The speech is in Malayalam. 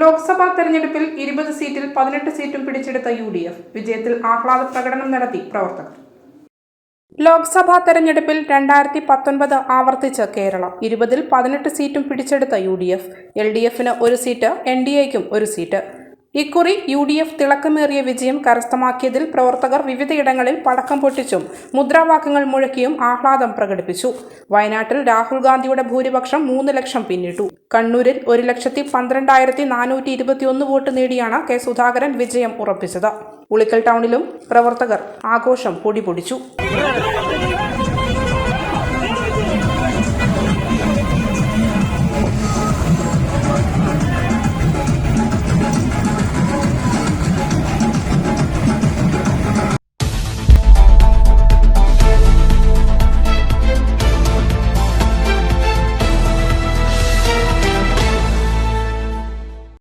ലോക്സഭാ തെരഞ്ഞെടുപ്പിൽ ഇരുപത് സീറ്റിൽ പതിനെട്ട് സീറ്റും പിടിച്ചെടുത്ത യു ഡി എഫ് വിജയത്തിൽ ആഹ്ലാദ പ്രകടനം നടത്തി പ്രവർത്തകർ. ലോക്സഭാ തെരഞ്ഞെടുപ്പിൽ രണ്ടായിരത്തി പത്തൊൻപത് ആവർത്തിച്ച് കേരളം. ഇരുപതിൽ പതിനെട്ട് സീറ്റും പിടിച്ചെടുത്ത U D F L D എഫിന് ഒരു സീറ്റ് എൻ ഡി എക്കും ഒരു സീറ്റ്. ഇക്കുറി യു ഡി എഫ് തിളക്കമേറിയ വിജയം കരസ്ഥമാക്കിയതിൽ പ്രവർത്തകർ വിവിധയിടങ്ങളിൽ പടക്കം പൊട്ടിച്ചും മുദ്രാവാക്യങ്ങൾ മുഴക്കിയും ആഹ്ലാദം പ്രകടിപ്പിച്ചു. വയനാട്ടിൽ രാഹുൽ ഗാന്ധിയുടെ ഭൂരിപക്ഷം മൂന്ന് ലക്ഷം പിന്നിട്ടു. കണ്ണൂരിൽ ഒരു ലക്ഷത്തി പന്ത്രണ്ടായിരത്തി നാനൂറ്റി ഇരുപത്തിയൊന്ന് വോട്ട് നേടിയാണ് കെ സുധാകരൻ വിജയം ഉറപ്പിച്ചത്. ഉളിക്കൽ ടൗണിലും പ്രവർത്തകർ ആഘോഷം പൊടിപൊടിച്ചു.